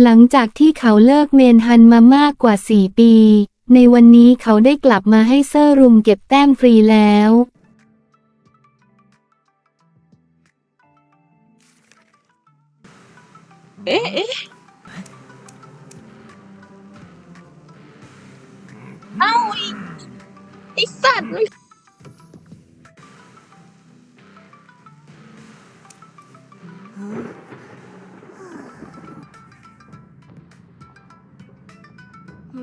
หลังจากที่เขาเลิกเมนฮันมามากกว่า 4 ปี ในวันนี้เขาได้กลับมาให้เซอร์รุมเก็บแต้มฟรีแล้ว เอ๊ะเอ๊ะเอ้าไอ้ไอ้สัตว์ ก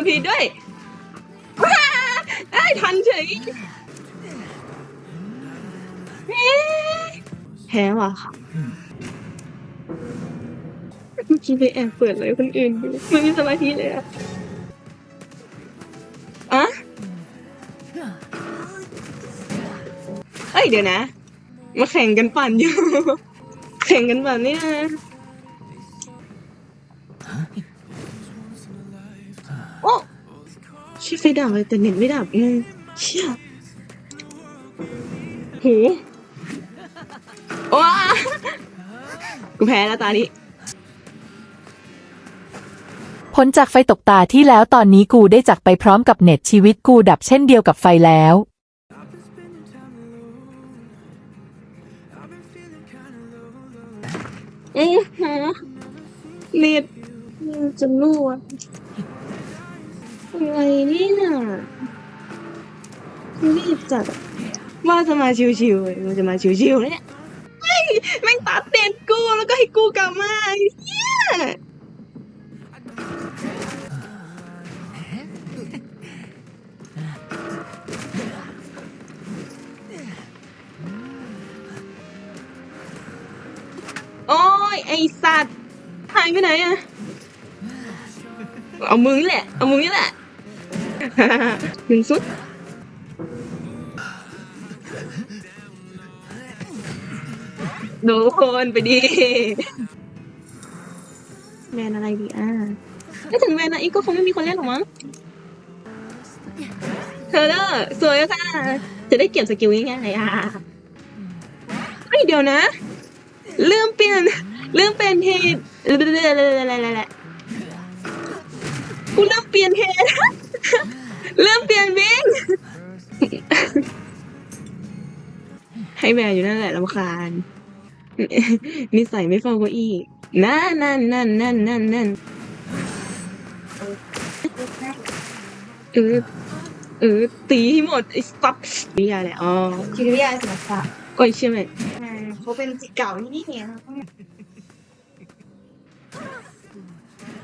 ดผิดด้วยได้ทันเฉยแพ้ว่ะค่ะ เมื่อกี้ไปแอบเปิดเลยคนอื่นดูไม่มีสมาธิเลยอะอะเอ้ยเดี๋ยวนะ มาแข่งกันปั่นอยู่ แข่งกันปั่นนี่นะโอ้ชิไฟดับเลยแต่เน็ตไม่ดับไงเชี่ยโหว้ากูแพ้แล้วตานี้ พ้นจากไฟตกตาที่แล้วตอนนี้กูได้จากไปพร้อมกับเน็ตชีวิตกูดับเช่นเดียวกับไฟแล้วเอือฮะเน็ตจะรั่วอะไรนี่ยรีบจัดว่าจะมาชิวๆเลยมันจะมาชิวๆเนี่ยไม่แม่งตัดเน็ตกูแล้วก็ให้กูกลับมาเหี้ย ยไอสัตว์หายไปไหนอะเอามึงนี่แหละ เอามึงนี่แหละหนึ่งสุดโดนไปดีแมนอะไรดีอะไม่ถึงแมนนะอีกก็คงไม่มีคนเล่นหรอกมั้งเธอเด้อสวยอะค่ะ จะได้เก็บสกิลง่ายๆอะเฮ้ยเดี๋ยวนะเรื่องเปลี่ยน เรื่องเป็นเพจอะไรกูเริ่มเปลี่ยนเพจเริ่มเปลี่ยนวิ่งให้แมวอยู่นั่นแหละลำคาญนิสัยไม่ฟังก็อีกนั่นนั่นนั่นนั่นนั่นนั่นเออเออตีให้หมดไอ้สัตว์วิทยาแหละอ๋อจิตวิทยาศิลปะโอ้ยเชื่อไหมอ่าเขาเป็นจิตเก่าที่นี่ไง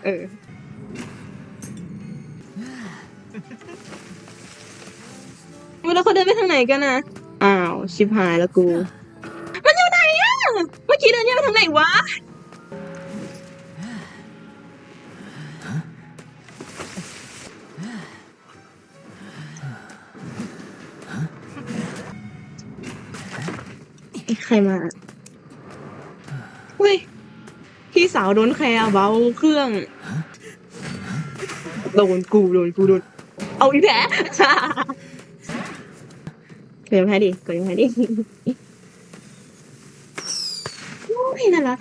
เออเวลาเขาเดินไปทางไหนกันนะอ้าว ชิบหายแล้วกู มันอยู่ไหนอะเมื่อกี้เดินแยกไปทางไหนวะ ใครมาเฮ้ย พี่สาวโดนแคร์เบาเครื่องโดนกูโดนกูโดนเอาอีแผลเกิดยังไงดิเกิดยังไงดิโอ้ยน่ารัก